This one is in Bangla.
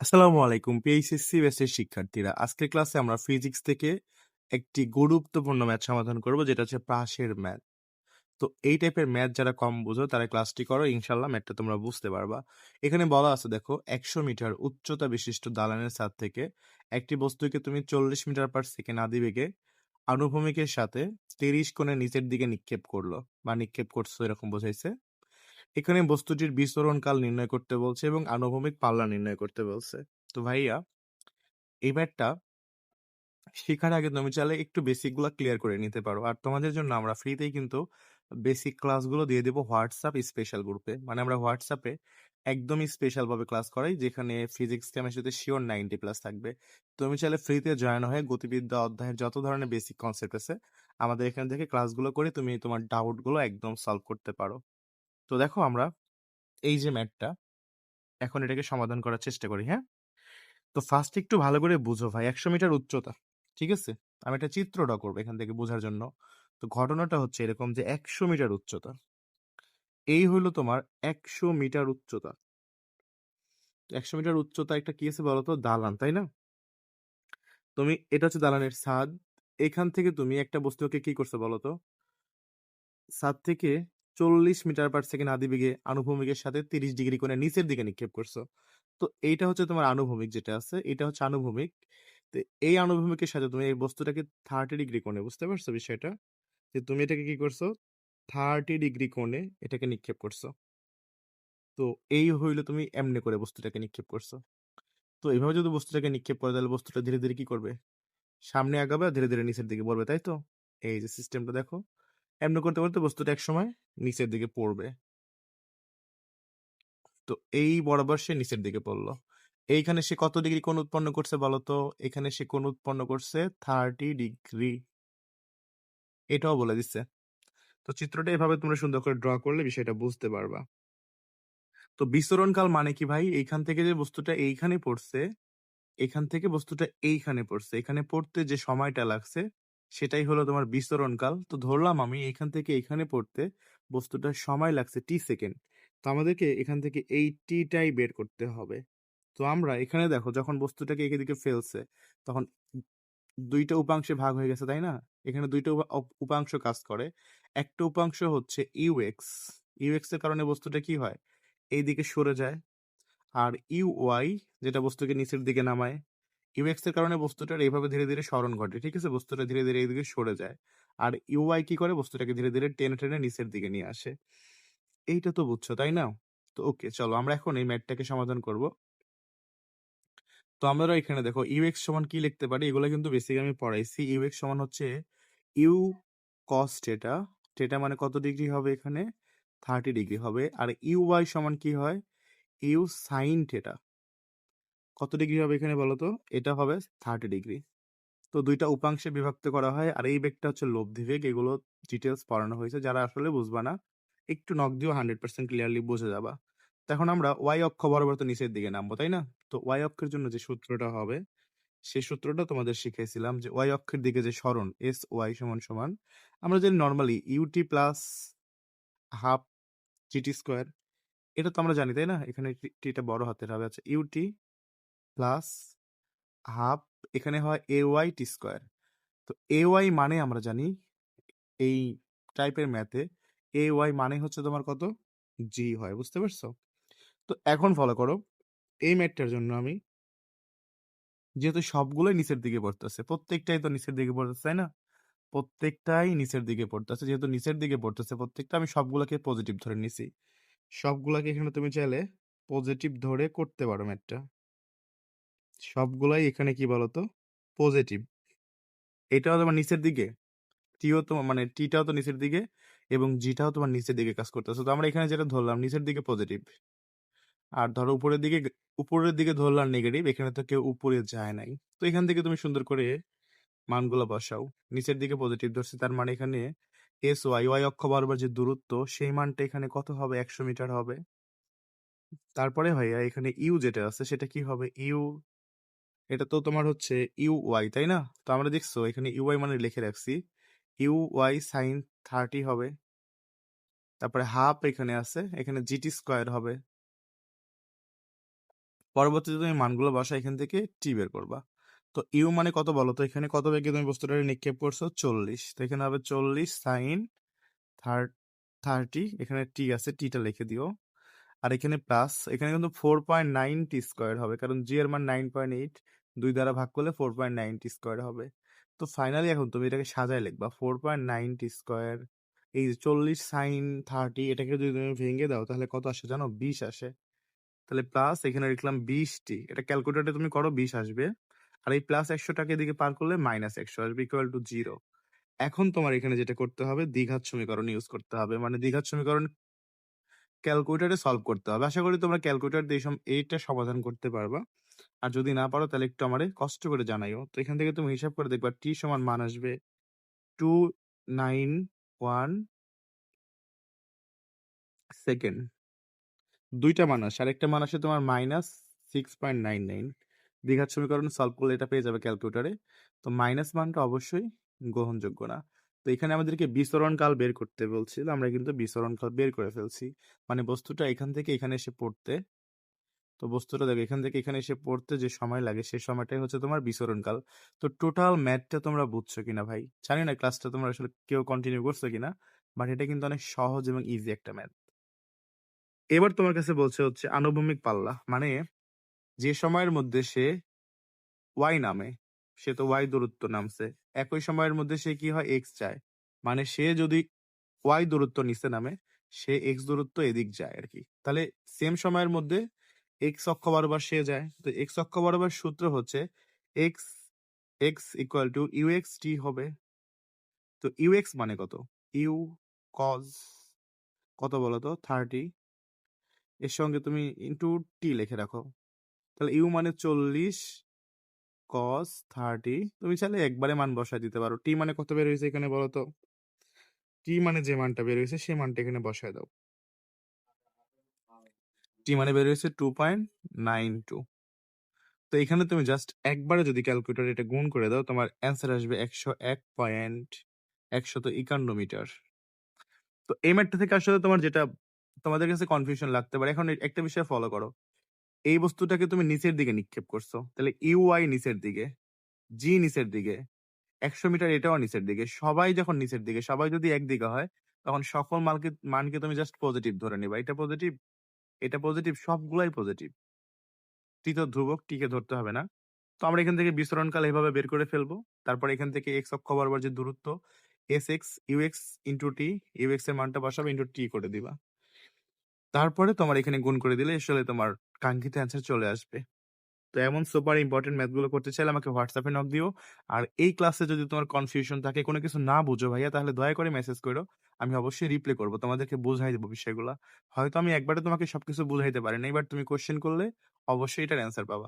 আসসালামু আলাইকুম। পিএইচএসসি বেসের শিক্ষার্থীরা, আজকের ক্লাসে আমরা ফিজিক্স থেকে একটি গুরুত্বপূর্ণ ম্যাথ সমাধান করব, যেটা হচ্ছে পাশের ম্যাথ। তো এই টাইপের ম্যাথ যারা কম বুঝো, তারা ক্লাসটি করো ইনশাল্লাহ ম্যাথটা তোমরা বুঝতে পারবা। এখানে বলা আছে, দেখো, একশো মিটার উচ্চতা বিশিষ্ট দালানের ছাদ থেকে একটি বস্তুকে তুমি চল্লিশ মিটার পার সেকেন্ড আদি বেগে আনুভূমিকের সাথে তিরিশ কোণে নিচের দিকে নিক্ষেপ করল বা নিক্ষেপ করছ, এরকম বোঝাইছে। এখানে বস্তুটির বিচরণ কাল নির্ণয় করতে বলছে এবং আনুভূমিক পাল্লা নির্ণয় করতে বলছে। তো ভাইয়া, এই ম্যাথটা শেখার আগে তুমি চাইলে একটু বেসিকগুলো ক্লিয়ার করে নিতে পারো। আর তোমাদের জন্য আমরা ফ্রিতেই কিন্তু বেসিক ক্লাসগুলো দিয়ে দেবো হোয়াটসঅ্যাপ স্পেশাল গ্রুপে। মানে আমরা হোয়াটসঅ্যাপে একদমই স্পেশাল ভাবে ক্লাস করাই, যেখানে ফিজিক্স কেমিস্ট্রিতে শিওর নাইনটি প্লাস থাকবে। তুমি চাইলে ফ্রিতে জয়েন হয়ে গতিবিদ্যা অধ্যায়ের যত ধরনের বেসিক কনসেপ্ট আছে, আমাদের এখান থেকে ক্লাসগুলো করে তুমি তোমার ডাউটগুলো একদম সলভ করতে পারো। তো দেখো আমরা এই যে ম্যাটটা, এখন এটাকে সমাধান করার চেষ্টা করি হ্যাঁ? তো ফার্স্ট একটু ভালো করে বুঝো ভাই, একশো মিটার উচ্চতা, ঠিক আছে? আমি একটা চিত্র ড্র করব এখান থেকে বোঝার জন্য। তো ঘটনাটা হচ্ছে এরকম যে একশো মিটার উচ্চতা। এই হলো তোমার একশো মিটার উচ্চতা। একশো মিটার উচ্চতা একটা কি আছে বলতো? দালান, তাই না? তুমি, এটা হচ্ছে দালানের ছাদ। এখান থেকে তুমি একটা বস্তুকে কি করছ বলতো? ছাদ থেকে চল্লিশ মিটার পার সেকেন্ড আদি বেগে আনুভূমিকের সাথে তিরিশ ডিগ্রি কোণে নিচের দিকে নিক্ষেপ করছ। তো এইটা হচ্ছে তোমার আনুভূমিক যেটা আছে, এটা হচ্ছে আনুভূমিক। তো এই আনুভূমিকের সাথে তুমি এই বস্তুটাকে থার্টি ডিগ্রি কোণে, বুঝতে পারছ বিষয়টা? যে তুমি এটাকে কি করছ? থার্টি ডিগ্রি কোণে এটাকে নিক্ষেপ করছ। তো এই হইল তুমি এমনি করে বস্তুটাকে নিক্ষেপ করছ। তো এইভাবে যদি বস্তুটাকে নিক্ষেপ করে, তাহলে বস্তুটা ধীরে ধীরে কি করবে? সামনে আগাবে আর ধীরে ধীরে নিচের দিকে পড়বে তাই তো? এই যে সিস্টেমটা দেখো। এমনি করতে করতে বস্তুটা এক সময় নিচের দিকে পড়বে। তো এই বরাবর সে নিচের দিকে পড়ল। এইখানে সে কত ডিগ্রি কোণ উৎপন্ন করছে বলতো এখানে সে কোণ উৎপন্ন করছে থার্টি ডিগ্রি এটাও বলে দিচ্ছে। তো চিত্রটা এভাবে তোমরা সুন্দর করে ড্র করলে বিষয়টা বুঝতে পারবা। তো বিচরণকাল মানে কি ভাই? এইখান থেকে যে বস্তুটা এইখানে পড়ছে, এখান থেকে বস্তুটা এইখানে পড়ছে। এখানে পড়তে যে সময়টা লাগছে সেটাই হলো তোমার বিচরণকাল তো ধরলাম আমি এখান থেকে এখানে পড়তে বস্তুটার সময় লাগছে টি সেকেন্ড। তো আমাদেরকে এখান থেকে এই টিটাই বের করতে হবে। তো আমরা এখানে দেখো যখন বস্তুটাকে এদিকে ফেলছে, তখন দুইটা উপাংশে ভাগ হয়ে গেছে, তাই না? এখানে দুইটা উপাংশ কাজ করে। একটা উপাংশ হচ্ছে ইউএক্স ইউএক্স এর কারণে বস্তুটা কি হয়? এই দিকে সরে যায়। আর ইউ ওয়াই যেটা বস্তুকে নিচের দিকে নামায় ইউএক্স এর কারণে বস্তুটার এইভাবে ধীরে ধীরে স্মরণ ঘটে, ঠিক আছে? বস্তুটা ধীরে ধীরে এইদিকে সরে যায়। আর ইউআই কি করে? বস্তুটাকে ধীরে ধীরে টেনে টেনে নিচের দিকে নিয়ে আসে। এইটা তো বুঝছ, তাই না? তো ওকে, চলো আমরা এখন এই ম্যাথটাকে সমাধান করব। তো আমরা এখানে দেখো ইউএক্স সমান কি লিখতে পারি? এগুলো কিন্তু বেসিক আমি পড়াইছি। ইউএক্স সমান হচ্ছে ইউ কস টেটা টেটা মানে কত ডিগ্রি হবে এখানে? থার্টি ডিগ্রি হবে। আর ইউ ওয়াই সমান কি হয়? ইউ সাইন টেটা কত ডিগ্রি হবে এখানে বলো তো এটা হবে থার্টি ডিগ্রি। তো দুইটা উপাংশে বিভক্ত করা হয় আর এই বেগটা হচ্ছে লব্ধি বেগ। এগুলো ডিটেলস পড়ানো হয়েছে। যারা আসলে বুঝবা না, একটু নক দিও হান্ড্রেড পার্সেন্ট ক্লিয়ারলি বুঝে যাবা। তো এখন আমরা ওয়াই অক্ষ বরাবর তো নিচের দিকে নামবো, তাই না? তো ওয়াই অক্ষের জন্য যে সূত্রটা হবে সেই সূত্রটা তোমাদের শিখেছিলাম যে ওয়াই অক্ষের দিকে যে সরণ এস ওয়াই সমান সমান, আমরা জানি normally ut plus half gt square এটা তো আমরা জানি, তাই না? এখানে টিটা বড় হাতের হবে। আচ্ছা ইউটি প্লাস হাফ এখানে হয় এ ওয়াই টি স্কোয়ার তো এ ওয়াই মানে আমরা জানি এই টাইপের ম্যাথে এ ওয়াই মানে হচ্ছে তোমার কত? জি হয়, বুঝতে পারছ? তো এখন ফলো করো, এই ম্যাথটার জন্য আমি যেহেতু সবগুলোই নিচের দিকে পড়তেছে, প্রত্যেকটাই তো নিচের দিকে পড়তেছে, তাই না? প্রত্যেকটাই নিচের দিকে পড়তেছে, যেহেতু নিচের দিকে পড়তেছে প্রত্যেকটা, আমি সবগুলোকে পজিটিভ ধরে নিছি। সবগুলাকে এখানে তুমি চাইলে পজিটিভ ধরে করতে পারো ম্যাথটা সবগুলাই এখানে কি বলতো? পজিটিভ এটাও তোমার নিচের দিকে। টিও তো মানে টিটাও তো নিচের দিকে এবং জিটাও তোমার নিচের দিকে কাজ করতেছে। তো আমরা এখানে যেটা ধরলাম, নিচের দিকে পজিটিভ আর ধরো উপরের দিকে উপরের দিকে ধরলাম নেগেটিভ এখানে তো কেউ উপরে যায় নাই। তো এখান থেকে তুমি সুন্দর করে মানগুলো বসাও। নিচের দিকে পজিটিভ ধরছে, তার মানে এখানে এস ওয়াই ওয়াই অক্ষ বরাবর যে দূরত্ব, সেই মানটা এখানে কত হবে? একশো মিটার হবে। তারপরে ভাইয়া এখানে ইউ যেটা আছে, সেটা কি হবে? ইউ এটা তো তোমার হচ্ছে ইউ ওয়াই তাই না? তো আমরা দেখছ, এখানে ইউ ওয়াই মানে লিখে রাখছি। ইউ ওয়াই সাইন থার্টি হবে। তারপরে হাফ এখানে আছে, এখানে জিটি স্কোয়ার হবে। পরবর্তীতে তুমি মানগুলো বসা এখান থেকে টি বের করবা। তো ইউ মানে কত বলো? তো এখানে কত বেগে তুমি বস্তুটা নিক্ষেপ করছ? চল্লিশ। তো এখানে হবে চল্লিশ সাইন থার্টি এখানে টি আছে টিটা লিখে দিও। আর এখানে প্লাস এখানে কিন্তু four point nine t square হবে, কারণ জি এর মান নাইন পয়েন্ট এইট দুই দ্বারা ভাগ করলে four point nine t square হবে। তো ফাইনালি এখন তুমি এটাকে সাজায় লিখবা four point nine t square এই চল্লিশ সাইন থার্টি এটাকে যদি তুমি ভেঙে দাও, তাহলে কত আসে জানো? বিশ আসে। তাহলে প্লাস এখানে লিখলাম বিশটি এটা ক্যালকুলেটারে তুমি করো বিশ আসবে। আর এই প্লাস একশো টাকা এদিকে পার করলে মাইনাস একশো আসবে ইকুয়াল টু জিরো এখন তোমার এখানে যেটা করতে হবে, দ্বিঘাত সমীকরণ ইউজ করতে হবে। মানে দ্বিঘাত সমীকরণ ক্যালকুলেটারে সলভ করতে হবে। আশা করি তোমরা ক্যালকুলেটার দিয়ে এইটা সমাধান করতে পারবা। আর যদি না পারো তাহলে একটু আমারে কষ্ট করে জানাইও। তো এখান থেকে তুমি হিসাব করে দেখবা টি সমান মান আসবে টু নাইন ওয়ান সেকেন্ড দুইটা মান আসে, আরেকটা মান আসে তোমার minus six point nine nine দীঘার সমীকরণ সলভ করলে এটা পেয়ে যাবে ক্যালকুলেটারে তো মাইনাস মানটা অবশ্যই গ্রহণযোগ্য না। তো এখানে আমাদেরকে বিচরণ কাল বের করতে বলছিল, আমরা কিন্তু বিচরণ কাল বের করে ফেলছি। মানে বস্তুটা এখান থেকে এখানে এসে পড়তে তো বস্তুটা দেখো, এখান থেকে এখানে এসে পড়তে যে সময় লাগে সেই সময়টাই হচ্ছে তোমার বিচরণ কাল তো টোটাল ম্যাথটা তোমরা বুঝছ কিনা ভাই? জানি না ক্লাসটা তোমরা আসলে কেউ কন্টিনিউ করছ কিনা বাট এটা কিন্তু অনেক সহজ এবং ইজি একটা ম্যাথ এবার তোমার কাছে বলছে হচ্ছে আনুভূমিক পাল্লা মানে যে সময়ের মধ্যে সে ওয়াই নামে, সে তো ওয়াই দূরত্ব নামছে, একই সময়ের মধ্যে সে কি হয়? এক্স যায়। মানে সে যদি ওয়াই দূরত্ব নিচে নামে, সে এক্স দূরত্ব এদিক যায় আর কি তাহলে সেম সময়ের মধ্যে এক্স অক্ষ বরাবর সে যায়, তো এক্স অক্ষ বরাবর সূত্র হচ্ছে x x equal to u x t হবে। তো ইউ এক্স মানে কত? ইউ কজ কত বলো তো থার্টি এর সঙ্গে তুমি ইন্টু টি লিখে রাখো। তাহলে ইউ মানে চল্লিশ কস থার্টি তুমি চাইলে একবারে মান বসায় দিতে পারো। টি মানে কত বের হয়েছে এখানে বলো তো টি মানে যে মানটা বের হয়েছে সেই মানটা এখানে বসায় দাও। টি মানে বের হয়েছে টু পয়েন্ট নাইন টু তো এখানে তুমি জাস্ট একবারে যদি ক্যালকুলেটর এটা গুণ করে দাও, তোমার অ্যান্সার আসবে একশো এক পয়েন্ট একশত একান্ন মিটার। তো এই ম্যাটটা থেকে আসলে তোমার যেটা, তোমাদের কাছে কনফিউশন লাগতে পারে। এখন একটা বিষয় ফলো করো। এই বস্তুটাকে তুমি নিচের দিকে নিক্ষেপ করছ। তাহলে ইউআই নিচের দিকে জি নিচের দিকে, একশো মিটার এটাও নিচের দিকে। সবাই যখন নিচের দিকে, সবাই যদি একদিকে হয়, তখন সকল মালকে, মানকে তুমি জাস্ট পজিটিভ ধরে নিবা। এটা পজিটিভ এটা পজিটিভ সবগুলাই পজিটিভ তৃতীয় ধ্রুবক, টিকে ধরতে হবে না। তো আমরা এখান থেকে বিস্তরণকাল এভাবে বের করে ফেলব। তারপর এখান থেকে এক্স অক্ষ বরাবর যে দূরত্ব s x u x into t u এক্সের মানটা বসাবে ইন্টু টি করে দিবা। তারপরে তোমার এখানে গুণ করে দিলে আসলে তোমার কাঙ্ক্ষিত অ্যান্সার চলে আসবে। তো এমন সুপার ইম্পর্টেন্ট ম্যাথগুলো করতে চাইলে আমাকে হোয়াটসঅ্যাপে নক দিও। আর এই ক্লাসে যদি তোমার কনফিউশন থাকে, কোনো কিছু না বুঝো ভাইয়া, তাহলে দয়া করে মেসেজ করো। আমি অবশ্যই রিপ্লে করব, তোমাদেরকে বোঝাই দেবো বিষয়গুলো। হয়তো আমি একবারে তোমাকে সবকিছু বুঝাইতে পারি না এবার তুমি কোশ্চেন করলে অবশ্যই এটার অ্যান্সার পাবা।